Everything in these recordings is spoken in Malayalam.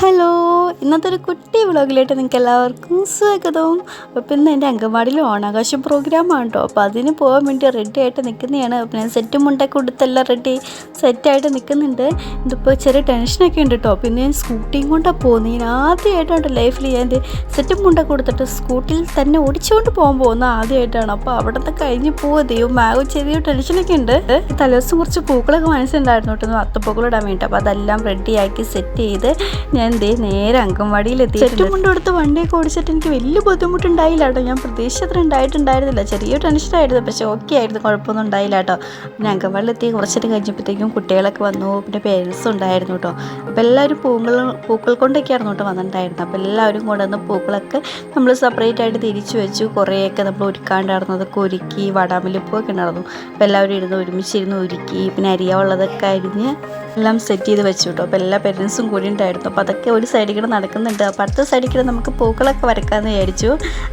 ഹലോ ഇന്നത്തെ ഒരു കുട്ടി വ്ളോഗിലായിട്ട് നിങ്ങൾക്ക് എല്ലാവർക്കും സ്വാഗതവും. അപ്പം ഇന്ന് എന്റെ അംഗൻവാടിയിൽ ഓണാഘോഷം പ്രോഗ്രാമാണ് കേട്ടോ. അപ്പോൾ അതിന് പോകാൻ വേണ്ടി റെഡി ആയിട്ട് നിൽക്കുന്നതാണ്. പിന്നെ ഞാൻ സെറ്റും മുണ്ടൊക്കെ കൊടുത്തെല്ലാം റെഡി സെറ്റായിട്ട് നിൽക്കുന്നുണ്ട്. ഇതിപ്പോൾ ചെറിയ ടെൻഷനൊക്കെ ഉണ്ട് കേട്ടോ. പിന്നെ ഞാൻ സ്കൂട്ടിയും കൊണ്ടാണ് പോകുന്നത്. ഞാൻ ആദ്യമായിട്ടാണ് ലൈഫിൽ ഞാൻ എന്റെ സെറ്റും മുണ്ടൊക്കെ കൊടുത്തിട്ട് സ്കൂട്ടിയിൽ തന്നെ ഓടിച്ചുകൊണ്ട് പോകാൻ പോകുന്നത് ആദ്യമായിട്ടാണ്. അപ്പോൾ അവിടെ നിന്ന് കഴിഞ്ഞ് പോവുക ദൈവം ചെറിയ ടെൻഷനൊക്കെ ഉണ്ട്. തലേദിവസം കുറച്ച് പൂക്കളൊക്കെ മനസ്സിലുണ്ടായിരുന്നു കേട്ടോ. അത്തപ്പൂക്കളിടാൻ വേണ്ടിയിട്ട്. വേണ്ടി അപ്പോൾ അതെല്ലാം റെഡിയാക്കി സെറ്റ് ചെയ്ത് ഞാൻ ദേ നേരെ അംഗൻവാടിയിൽ എത്തി സെറ്റും കൊണ്ട് കൊടുത്ത് വണ്ടിയൊക്കെ ഓടിച്ചിട്ട് എനിക്ക് വലിയ ബുദ്ധിമുട്ടുണ്ടായില്ല കേട്ടോ. ഞാൻ പ്രതീക്ഷിച്ചത്ര ഉണ്ടായിട്ടുണ്ടായിരുന്നില്ല. ചെറിയ ടെൻഷനായിരുന്നു പക്ഷേ ഓക്കെ ആയിരുന്നു. കുഴപ്പമൊന്നും ഉണ്ടായില്ല കേട്ടോ. പിന്നെ അംഗൻവാടിയിൽ എത്തി കുറച്ചിട്ട് കഴിഞ്ഞപ്പോഴത്തേക്കും കുട്ടികളൊക്കെ വന്നു. പിന്നെ പേരൻസ് ഉണ്ടായിരുന്നു കേട്ടോ. അപ്പോൾ എല്ലാവരും പൂക്കൾ പൂക്കൾ കൊണ്ടൊക്കെയായിരുന്നു കേട്ടോ വന്നിട്ടുണ്ടായിരുന്നത്. അപ്പോൾ എല്ലാവരും കൊണ്ടുവന്ന പൂക്കളൊക്കെ നമ്മൾ സെപ്പറേറ്റ് ആയിട്ട് തിരിച്ചു വെച്ചു. കുറേയൊക്കെ നമ്മൾ ഒരുക്കാണ്ടായിരുന്നു അതൊക്കെ ഒരുക്കി വടാമലിപ്പൊക്കെ ഉണ്ടായിരുന്നു അപ്പോൾ എല്ലാവരും ഇരുന്ന് ഒരുമിച്ചിരുന്ന് ഒരുക്കി. പിന്നെ അരിയാവുള്ളതൊക്കെ അരിഞ്ഞ് എല്ലാം സെറ്റ് ചെയ്ത് വെച്ചു കേട്ടോ. അപ്പോൾ എല്ലാ പേരൻസും കൂടി ഉണ്ടായിരുന്നു. അപ്പോൾ അതൊക്കെ ഒരു സൈഡിൽ നടക്കുന്നുണ്ട്. അപ്പോൾ അടുത്ത സൈഡിൽ നമുക്ക് പൂക്കളൊക്കെ വരയ്ക്കാമെന്ന് വിചാരിച്ചു.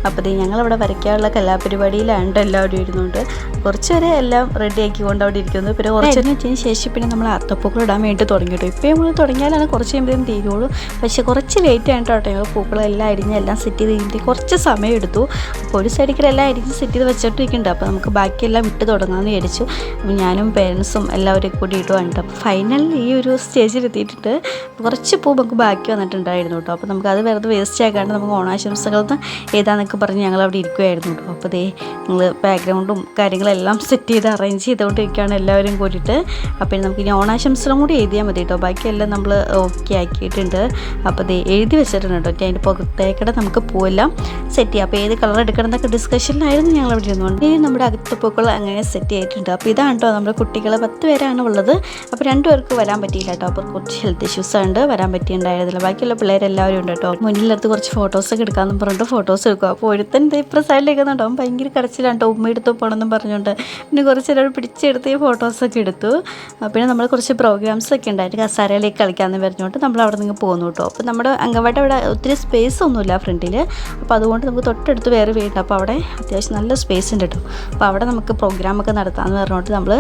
അപ്പോൾ ഇത് ഞങ്ങളവിടെ വരയ്ക്കാനുള്ള കലാപരിപാടിയിലാണ് എല്ലാവരും ഇരുന്നുകൊണ്ട് കുറച്ച് വരെ എല്ലാം റെഡി ആക്കിക്കൊണ്ട് അവിടെ ഇരിക്കുന്നു. പിന്നെ കുറച്ച് വെച്ചതിന് ശേഷം പിന്നെ നമ്മൾ അത്തപ്പൂക്കൾ ഇടാൻ വേണ്ടി തുടങ്ങി കേട്ടോ. ഇപ്പോൾ നമ്മൾ തുടങ്ങിയാലാണ് കുറച്ച് കഴിയുമ്പോഴും തീരുള്ളൂ. പക്ഷേ കുറച്ച് ലേറ്റ് ആയിട്ട് കേട്ടോ ഞങ്ങൾ പൂക്കളെല്ലാം അരിഞ്ഞ് എല്ലാം സെറ്റ് ചെയ്ത് കഴിഞ്ഞിട്ട് കുറച്ച് സമയം എടുത്തു. അപ്പോൾ ഒരു സൈഡിൽ എല്ലാം അരിഞ്ഞ് സെറ്റ് ചെയ്ത് വെച്ചിട്ടിരിക്കുന്നുണ്ട് അപ്പോൾ നമുക്ക് ബാക്കിയെല്ലാം വിട്ട് തുടങ്ങാമെന്ന് വിചാരിച്ചു. ഞാനും പേരൻസും എല്ലാവരും കൂടി ഇടുവാണ് അപ്പോൾ ഫൈനൽ ഈ ഒരു സ്റ്റേജിൽ എത്തിയിട്ടുണ്ട്. കുറച്ച് പൂ നമുക്ക് ബാക്കി വന്നിട്ടുണ്ടായിരുന്നു കേട്ടോ അപ്പോൾ നമുക്ക് അത് വെറുതെ വേസ്റ്റ് ആക്കാണ്ട് നമുക്ക് ഓണാശംസകളത്ത് ഏതാന്നൊക്കെ പറഞ്ഞ് ഞങ്ങൾ അവിടെ ഇരിക്കുമായിരുന്നു കേട്ടോ അപ്പോൾ ദേ നിങ്ങൾ ബാക്ക്ഗ്രൗണ്ടും കാര്യങ്ങളെല്ലാം സെറ്റ് ചെയ്ത് അറേഞ്ച് ചെയ്തുകൊണ്ടിരിക്കുകയാണ് എല്ലാവരും കൂടിയിട്ട്. അപ്പോൾ നമുക്ക് ഇനി ഓണാശംസകളും കൂടി എഴുതിയാൽ മതി കേട്ടോ ബാക്കിയെല്ലാം നമ്മൾ ഓക്കെ ആക്കിയിട്ടുണ്ട്. അപ്പോൾ ദേ എഴുതി വെച്ചിട്ടുണ്ട് കേട്ടോ. അതിന്റെ പുറത്തേക്കടെ നമുക്ക് പൂവെല്ലാം സെറ്റ് ചെയ്യാം. അപ്പോൾ ഏത് കളർ എടുക്കണം എന്നൊക്കെ ഡിസ്കഷനിലായിരുന്നു ഞങ്ങൾ അവിടെ ഇരുന്നുകൊണ്ട് ഇനി നമ്മുടെ അകത്തപ്പൂക്കൾ അങ്ങനെ സെറ്റ് ചെയ്തിട്ടുണ്ട്. അപ്പോൾ ഇതാണ് കേട്ടോ നമ്മുടെ കുട്ടികൾ പത്ത് പേരാണ് ഉള്ളത്. അപ്പോൾ രണ്ടുപേർക്ക് വരാൻ പറ്റിയില്ല കേട്ടോ. അപ്പോൾ കുറച്ച് ഹെൽത്ത് ഇഷ്യൂസ് ഉണ്ട് വരാൻ പറ്റിയിട്ടുണ്ടായിരുന്നില്ല. ബാക്കിയുള്ള പിള്ളേരെല്ലാവരും ഉണ്ട് കേട്ടോ. മുന്നിലെടുത്ത് കുറച്ച് ഫോട്ടോസൊക്കെ എടുക്കാമെന്ന് പറഞ്ഞിട്ട് ഫോട്ടോസ് എടുക്കുക അപ്പോൾ ഒരുത്തൻ ഇപ്പം സൈഡിലേക്ക് നിന്നുണ്ടോ അവൻ ഭയങ്കര കടച്ചിലാണ് കേട്ടോ. ഉമ്മ എടുത്ത് പോകണമെന്നും പറഞ്ഞുകൊണ്ട്. പിന്നെ കുറച്ച് നേരം പിടിച്ചെടുത്ത് ഈ ഫോട്ടോസൊക്കെ എടുത്തു. പിന്നെ നമ്മൾ കുറച്ച് പ്രോഗ്രാംസ് ഒക്കെ ഉണ്ടായിട്ട് കസാരയിലേക്ക് കളിക്കാമെന്ന് പറഞ്ഞുകൊണ്ട് നമ്മൾ അവിടെ നിന്ന് പോകുന്നു കേട്ടോ. അപ്പോൾ നമ്മുടെ അങ്കവാടി അവിടെ ഒത്തിരി സ്പേസ് ഒന്നുമില്ല ഫ്രണ്ടിൽ അപ്പോൾ അതുകൊണ്ട് നമുക്ക് തൊട്ടടുത്ത് വേറെ വീടുണ്ട് അപ്പോൾ അവിടെ അത്യാവശ്യം നല്ല സ്പേസ് ഉണ്ട് കേട്ടോ. അപ്പോൾ അവിടെ നമുക്ക് പ്രോഗ്രാമൊക്കെ നടത്താമെന്ന് പറഞ്ഞുകൊണ്ട് നമ്മൾ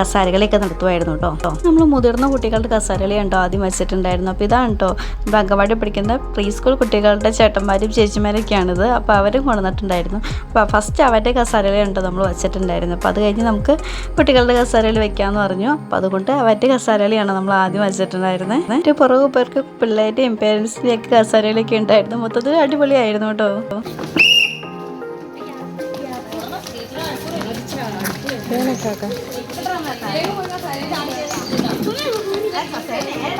കസാരകളെയൊക്കെ നടത്തുമായിരുന്നു കേട്ടോ. നമ്മൾ മുതിർന്ന കുട്ടികളുടെ കസാരകളി ഉണ്ടോ ആദ്യം വെച്ചിട്ടുണ്ടായിരുന്നു. അപ്പോൾ ഇതാണ് കേട്ടോ നമ്മൾ അംഗൻവാടി പഠിക്കുന്ന പ്രീ സ്കൂൾ കുട്ടികളുടെ ചേട്ടന്മാരും ചേച്ചിമാരൊക്കെയാണിത്. അപ്പോൾ അവരും കൊണ്ടുവന്നിട്ടുണ്ടായിരുന്നു. അപ്പോൾ ഫസ്റ്റ് അവരുടെ കസാരയിലുണ്ട് നമ്മൾ വെച്ചിട്ടുണ്ടായിരുന്നു. അപ്പോൾ അത് കഴിഞ്ഞ് നമുക്ക് കുട്ടികളുടെ കസാരയിൽ വെക്കാമെന്ന് പറഞ്ഞു. അപ്പോൾ അതുകൊണ്ട് അവരുടെ കസാരകളിയാണ് നമ്മൾ ആദ്യം വെച്ചിട്ടുണ്ടായിരുന്നത് എന്നിട്ട് പുറകു പേർക്ക് പിള്ളേരുടെയും പേരൻസിന്റെയും ഒക്കെ കസാരകളൊക്കെ ഉണ്ടായിരുന്നു. മൊത്തത്തിൽ അടിപൊളിയായിരുന്നു കേട്ടോ. ശ്രദ്ധിച്ചോളാം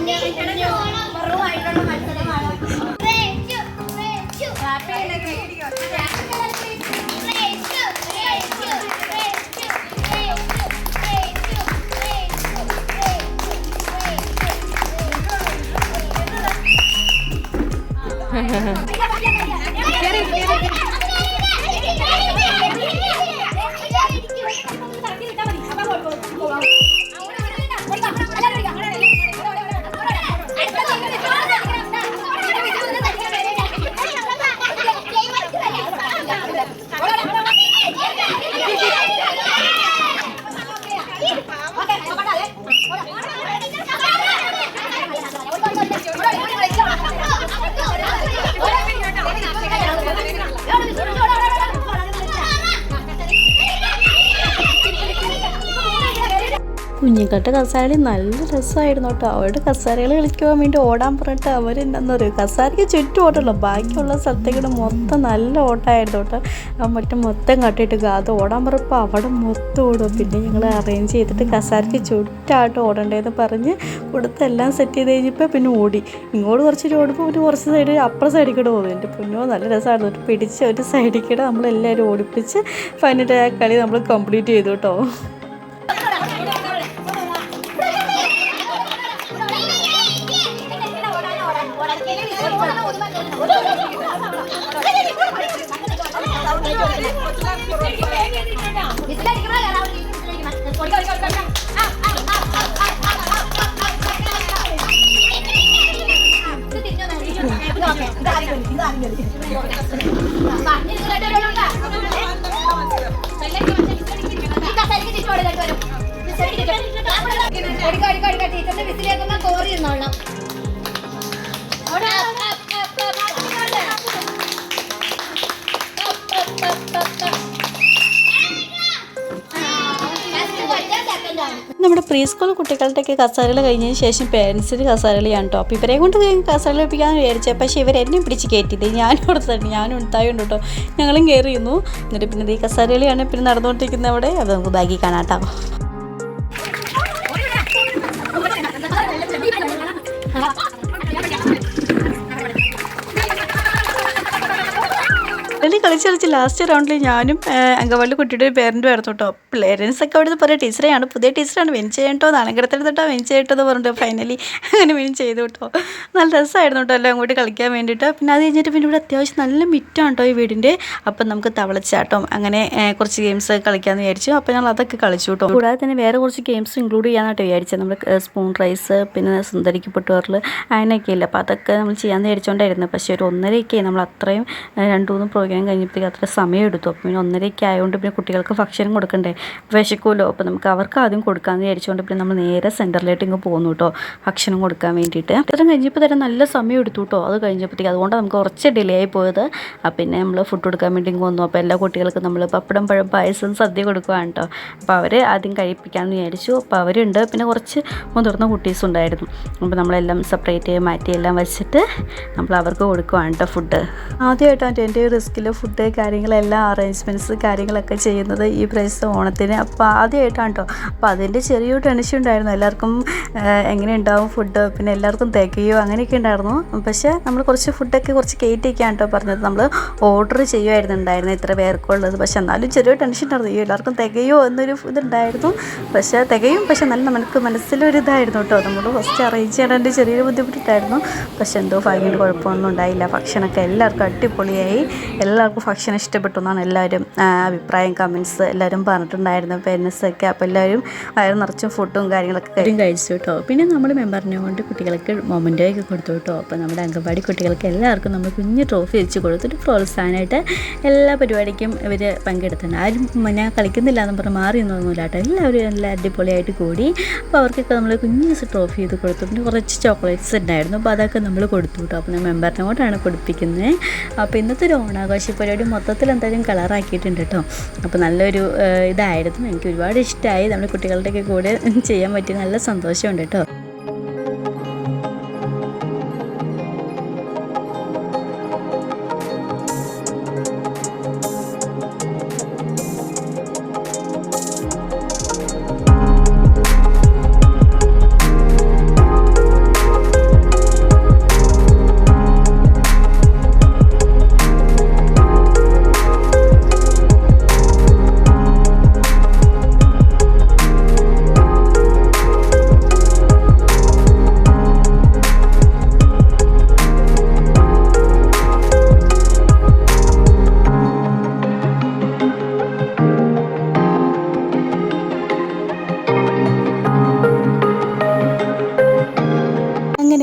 മറ്റേത് പാലാ കുഞ്ഞിക്കട്ട കസാരി നല്ല രസമായിരുന്നു കേട്ടോ. അവരുടെ കസാരകൾ കളിക്കുവാൻ വേണ്ടി ഓടാൻ പറഞ്ഞിട്ട് അവരെന്താണെന്ന് പറയുക കസാരയ്ക്ക് ചുറ്റും ഓട്ടമല്ലോ ബാക്കിയുള്ള സ്ഥലത്തേക്കൂടെ മൊത്തം നല്ല ഓട്ടമായിരുന്നു കേട്ടോ. അവൻ മറ്റേ മൊത്തം കട്ടിയിട്ട് അത് ഓടാൻ പറഞ്ഞപ്പോൾ അവിടെ മൊത്തം ഓടും. പിന്നെ ഞങ്ങൾ അറേഞ്ച് ചെയ്തിട്ട് കസാരയ്ക്ക് ചുറ്റായിട്ട് ഓടണ്ടേന്ന് പറഞ്ഞ് കൊടുത്തെല്ലാം സെറ്റ് ചെയ്ത് കഴിഞ്ഞപ്പോൾ പിന്നെ ഓടി. ഇങ്ങോട്ട് കുറച്ച് ഓടുമ്പോൾ ഒരു കുറച്ച് സൈഡ് അപ്പുറം സൈഡിൽ കൂടെ പോകും. എന്റെ പൊന്നോ നല്ല രസമായിരുന്നു പിടിച്ച് ഒരു സൈഡിൽ കൂടെ നമ്മളെല്ലാവരും ഓടിപ്പിച്ച് ഫൈനൽ ആ കളി നമ്മൾ കംപ്ലീറ്റ് ചെയ്തു കേട്ടോ. ടീച്ചറിന്റെ വിസിലേക്കുന്ന കോറി എന്നോളാം നമ്മുടെ പ്രീ സ്കൂൾ കുട്ടികളുടെയൊക്കെ കസാരകൾ കഴിഞ്ഞതിന് ശേഷം പേരൻസിന് കസാരകളിയാണ് കേട്ടോ അപ്പോൾ ഇവരെ കൊണ്ട് കസാര ഒപ്പിക്കാമെന്ന് വിചാരിച്ചത് പക്ഷേ ഇവരെന്നെ പിടിച്ച് കയറ്റിയത് ഞാനും അവിടെ തന്നെ. ഞാനും ഉണ്ടായുണ്ട് കേട്ടോ ഞങ്ങളും കയറിയിരുന്നു. എന്നിട്ട് പിന്നെ ഈ കസാരകളിയാണ് പിന്നെ നടന്നുകൊണ്ടിരിക്കുന്നത് അവിടെ. അത് നമുക്ക് ബാഗിൽ കാണാം കേട്ടോ കളി കളിച്ച് കളിച്ച് ലാസ്റ്റ് റൗണ്ടിൽ ഞാനും അങ്കവാളിൽ കുട്ടിയുടെ ഒരു പേരന്റും ആയിരുന്നു കേട്ടോ പേരൻസ് ഒക്കെ അവിടെ പറയാം ടീച്ചറെയാണ് പുതിയ ടീച്ചറാണ് വിൻ ചെയ്യട്ടോ നാണകടത്തെടുത്തിട്ടോ വിൻ ചെയ്യട്ടോ എന്ന് പറഞ്ഞിട്ട് ഫൈനലി അങ്ങനെ വിൻ ചെയ്തു കേട്ടോ നല്ല രസമായിരുന്നു കേട്ടോ എല്ലാം കൂടി കളിക്കാൻ വേണ്ടിയിട്ട്. പിന്നെ അത് കഴിഞ്ഞിട്ട് പിന്നെ ഇവിടെ അത്യാവശ്യം നല്ല മിറ്റാണ് കേട്ടോ ഈ വീടിന്റെ. അപ്പം നമുക്ക് തവളച്ചാട്ടം അങ്ങനെ കുറച്ച് ഗെയിംസ് കളിക്കാമെന്ന് വിചാരിച്ചു. അപ്പോൾ ഞങ്ങൾ അതൊക്കെ കളിച്ചു കേട്ടോ കൂടാതെ തന്നെ വേറെ കുറച്ച് ഗെയിംസ് ഇൻക്ലൂഡ് ചെയ്യാനായിട്ട് വിചാരിച്ചത്. നമ്മൾ സ്പൂൺ റൈസ് പിന്നെ സുന്ദരിക്ക് പൊട്ടുവരൽ അങ്ങനെയൊക്കെ ഇല്ല അപ്പോൾ അതൊക്കെ നമ്മൾ ചെയ്യാമെന്ന് വിചാരിച്ചുകൊണ്ടായിരുന്നു പക്ഷേ ഒരു ഒന്നരയൊക്കെ നമ്മൾ അത്രയും രണ്ട് മൂന്ന് പ്രോഗ്രാം കഴിഞ്ഞപ്പോഴത്തേക്ക് അത്ര സമയം എടുത്തു. അപ്പം പിന്നെ ഒന്നരയൊക്കെ ആയതുകൊണ്ട് പിന്നെ കുട്ടികൾക്ക് ഭക്ഷണം കൊടുക്കണ്ടേ. വിശക്കുമല്ലോ. അപ്പോൾ നമുക്ക് അവർക്ക് ആദ്യം കൊടുക്കാമെന്ന് വിചാരിച്ചുകൊണ്ട് പിന്നെ നമ്മൾ നേരെ സെന്ററിലേക്ക് ഇങ്ങ് പോകുന്നു കേട്ടോ. ഭക്ഷണം കൊടുക്കാൻ വേണ്ടിയിട്ട്. അത്രയും കഴിഞ്ഞപ്പോൾ തന്നെ നല്ല സമയം എടുത്തു കേട്ടോ. അത് കഴിഞ്ഞപ്പോഴത്തേക്ക് അതുകൊണ്ട് നമുക്ക് കുറച്ച് ഡിലേ ആയി പോയത്. പിന്നെ നമ്മൾ ഫുഡ് കൊടുക്കാൻ വേണ്ടി ഇങ്ങ് വന്നു. അപ്പോൾ എല്ലാ കുട്ടികൾക്കും നമ്മൾ പപ്പടം പഴം പായസം സദ്യ കൊടുക്കുകയാണ് കേട്ടോ. അപ്പോൾ അവർ ആദ്യം കഴിപ്പിക്കാമെന്ന് വിചാരിച്ചു. അപ്പോൾ അവരുണ്ട്. പിന്നെ കുറച്ച് മുതിർന്ന കുട്ടീസ് ഉണ്ടായിരുന്നു. അപ്പോൾ നമ്മളെല്ലാം സെപ്പറേറ്റ് മാറ്റി എല്ലാം വെച്ചിട്ട് നമ്മൾ അവർക്ക് കൊടുക്കുകയാണ് കേട്ടോ ഫുഡ് ആദ്യമായിട്ടാണ് എന്റെ റിസ്കിൽ ഫുഡ് കാര്യങ്ങളെല്ലാം അറേഞ്ച്മെന്റ്സ് കാര്യങ്ങളൊക്കെ ചെയ്യുന്നത് ഈ പ്രൈസ് ഓണത്തിന്. അപ്പോൾ ആദ്യമായിട്ടാണ് കേട്ടോ അപ്പോൾ അതിന്റെ ചെറിയൊരു ടെൻഷൻ ഉണ്ടായിരുന്നു. എല്ലാവർക്കും എങ്ങനെ ഉണ്ടാവും ഫുഡ് പിന്നെ എല്ലാവർക്കും തികയോ? അങ്ങനെയൊക്കെ ഉണ്ടായിരുന്നു. പക്ഷേ നമ്മൾ കുറച്ച് ഫുഡൊക്കെ കുറച്ച് കയറ്റിയൊക്കെയാണ് കേട്ടോ പറഞ്ഞത്. നമ്മൾ ഓർഡർ ചെയ്യുമായിരുന്നു ഉണ്ടായിരുന്നത് ഇത്ര പേർക്കുള്ളത് പക്ഷെ എന്നാലും ചെറിയൊരു ടെൻഷൻ ഉണ്ടായിരുന്നു. അയ്യോ എല്ലാവർക്കും തികയോ എന്നൊരു ഇതുണ്ടായിരുന്നു. പക്ഷേ തികയും പക്ഷെ നല്ല നമുക്ക് മനസ്സിലൊരു ഇതായിരുന്നു കേട്ടോ നമ്മൾ ഫസ്റ്റ് അറേഞ്ച് ചെയ്യാൻ ചെറിയൊരു ബുദ്ധിമുട്ടുണ്ടായിരുന്നു പക്ഷെ എന്തോ ഭാഗ്യം കുഴപ്പമൊന്നും ഉണ്ടായില്ല. ഭക്ഷണമൊക്കെ എല്ലാവർക്കും അടിപൊളിയായി. എല്ലാവർക്കും ഭക്ഷണം ഇഷ്ടപ്പെട്ടു എന്നാണ് എല്ലാവരും അഭിപ്രായം കമൻസ് എല്ലാവരും പറഞ്ഞിട്ടുണ്ടായിരുന്നു പേരൻസൊക്കെ അപ്പോൾ എല്ലാവരും വയറ് നിറച്ചും ഫുഡും കാര്യങ്ങളൊക്കെ കാര്യം കഴിച്ചു കേട്ടോ. പിന്നെ നമ്മൾ മെമ്പറിനെ കൊണ്ട് കുട്ടികൾക്ക് മൊമെന്റോ ഒക്കെ കൊടുത്തു കേട്ടോ. അപ്പോൾ നമ്മുടെ അംഗൻവാടി കുട്ടികൾക്ക് എല്ലാവർക്കും നമ്മൾ കുഞ്ഞ് ട്രോഫി വെച്ച് കൊടുത്തിട്ട് പ്രോത്സാഹനമായിട്ട് എല്ലാ പരിപാടിക്കും ഇവർ പങ്കെടുത്തിട്ടുണ്ട്. ആരും ഞാൻ കളിക്കുന്നില്ല എന്ന് പറഞ്ഞ് മാറി ഒന്നുമില്ല കേട്ടോ. എല്ലാവരും നല്ല അടിപൊളിയായിട്ട് കൂടി. അപ്പോൾ അവർക്കൊക്കെ നമ്മൾ കുഞ്ഞ് ട്രോഫി ചെയ്ത് കൊടുത്തു. പിന്നെ കുറച്ച് ചോക്ലേറ്റ്സ് ഉണ്ടായിരുന്നു. അപ്പോൾ അതൊക്കെ നമ്മൾ കൊടുത്തു കേട്ടോ. അപ്പോൾ ഞാൻ മെമ്പറിനെ കൊണ്ടാണ് കൊടുപ്പിക്കുന്നത്. അപ്പോൾ ഇന്നത്തെ ഒരു ഓണാഘോഷ പരിപാടി മൊത്തത്തിൽ എന്തായാലും കളറാക്കിയിട്ടുണ്ട് കേട്ടോ. അപ്പോൾ നല്ലൊരു ഇതായിരുന്നു. എനിക്ക് ഒരുപാട് ഇഷ്ടമായി നമ്മുടെ കുട്ടികളുടെയൊക്കെ കൂടെ ചെയ്യാൻ പറ്റിയ നല്ല സന്തോഷമുണ്ട് കേട്ടോ.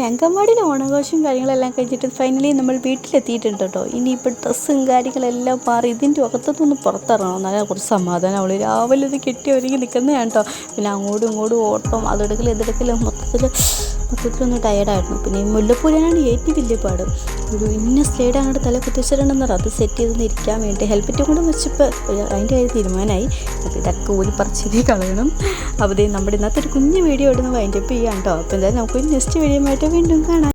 അങ്കൻവാടിയിലെ ഓണാഘോഷം കാര്യങ്ങളെല്ലാം കഴിഞ്ഞിട്ട് ഫൈനലി നമ്മൾ വീട്ടിലെത്തിയിട്ടുണ്ട് കേട്ടോ. ഇനിയിപ്പോൾ ഡ്രസ്സും കാര്യങ്ങളെല്ലാം മാറി ഇതിന്റെ അകത്തുനിന്ന് പുറത്തിറങ്ങണം. എന്നാലേ കുറച്ച് സമാധാനം. അവൾ രാവിലെ ഇത് കെട്ടി ഒരുങ്ങി നിൽക്കുന്നതാണ് കേട്ടോ. പിന്നെ അങ്ങോട്ടും ഇങ്ങോട്ടും ഓട്ടം അതെടുക്കലും ഇതെടുക്കലും. മൊത്തത്തിൽ മൊത്തത്തിലൊന്ന് ടയർഡായിരുന്നു പിന്നെ ഈ മുല്ലപ്പൂരാനാണ് ഏറ്റവും വലിയ പാട്. ഒരു ഇന്ന സ്ലൈഡ് അങ്ങോട്ട് തല കുത്തിച്ചിട്ടുണ്ടെന്ന് അത് സെറ്റ് ചെയ്തൊന്ന് ഇരിക്കാൻ വേണ്ടി. ഹെൽമെറ്റും കൂടെ വെച്ചപ്പോൾ അതിന്റെ കാര്യം തീരുമാനമായി. അപ്പോൾ ഇതൊക്കെ ഊരി പറിച്ചിരി കളയണം. അപ്പോൾ നമ്മുടെ ഇന്നത്തെ ഒരു കുഞ്ഞു വീഡിയോ ഇടുന്ന വൈൻഡപ്പ് ചെയ്യാം കേട്ടോ അപ്പോൾ എന്തായാലും നമുക്ക് നെക്സ്റ്റ് വീഡിയോ ആയിട്ട് വീണ്ടും കാണാം.